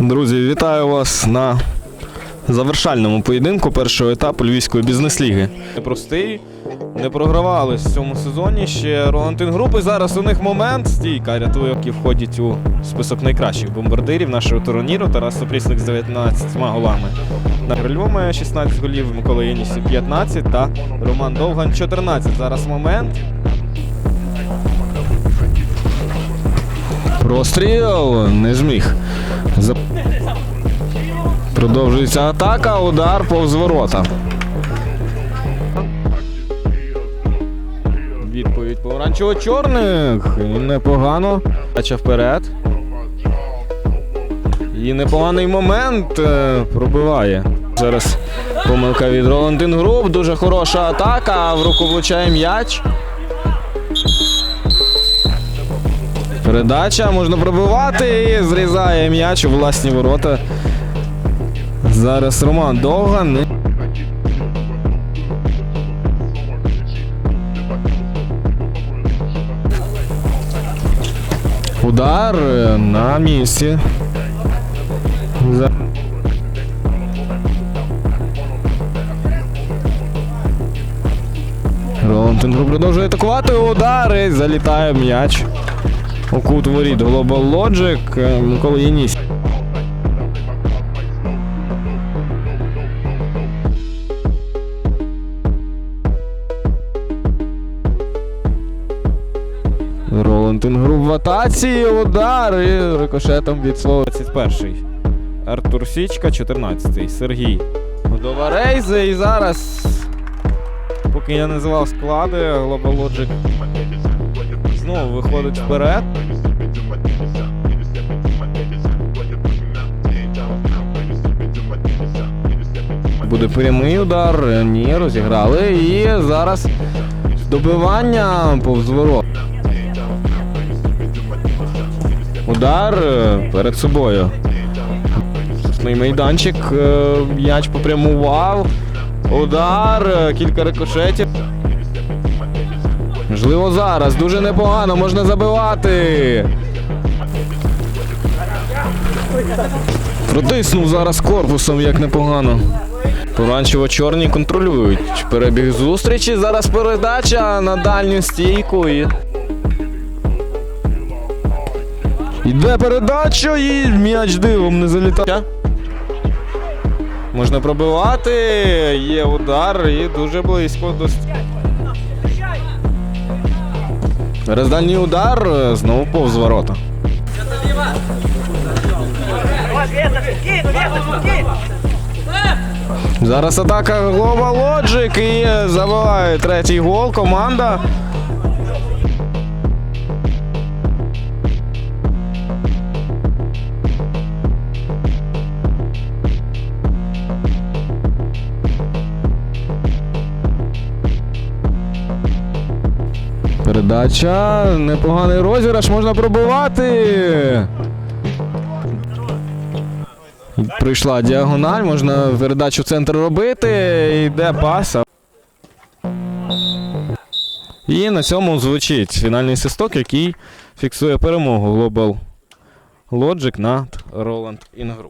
Друзі, вітаю вас на завершальному поєдинку першого етапу Львівської бізнес-ліги. Непростий, не програвались в цьому сезоні ще Ролантин групи. Зараз у них момент. Стійка рятує, які входять у список найкращих бомбардирів нашого турніру. Тарас Сопрісник з 19 голами. На Крильво має 16 голів, Микола Єнісі 15 та Роман Довгань 14. Зараз момент. Простріл не зміг. За- Продовжується атака, удар повз ворота. Відповідь помаранчево-чорних. І непогано. Дача вперед. І непоганий момент е, пробиває. Зараз помилка від Роландин Груп. Дуже хороша атака. В руку влучає м'яч. Передача можна пробивати і зрізає м'яч у власні ворота. Зараз Роман Довган. Удар на місці. Роланд продовжує атакувати. Удар і залітає м'яч. Кут Global Logic. е, Микола Єнісь. Роланд Інгруб в атаці, удар і рикошетом від свого 21-й. Артур Січка, 14-й. Сергій Годова Рейзи. І зараз, поки я називав склади, Global Logic знову виходить вперед. Буде прямий удар. Ні, розіграли. І зараз добивання повз ворот. Удар е, перед собою. Майданчик. е, М'яч попрямував. Удар, е, кілька рикошетів. Можливо, зараз. Дуже непогано, можна забивати. Протиснув зараз корпусом, як непогано. Поранчево-чорні контролюють перебіг зустрічі. Зараз передача на дальню стійку і. Йде передача і м'яч дивом не залітає. Можна пробивати, є удар і дуже близько до. Дальній удар е, знову повз ворота. Зараз атака Global Logic і е, забиває третій гол. Команда. Передача, непоганий розіграш, можна пробивати. Прийшла діагональ, можна передачу в центр робити. Йде паса. І на цьому звучить фінальний свисток, який фіксує перемогу Global Logic над Roland Ingroup.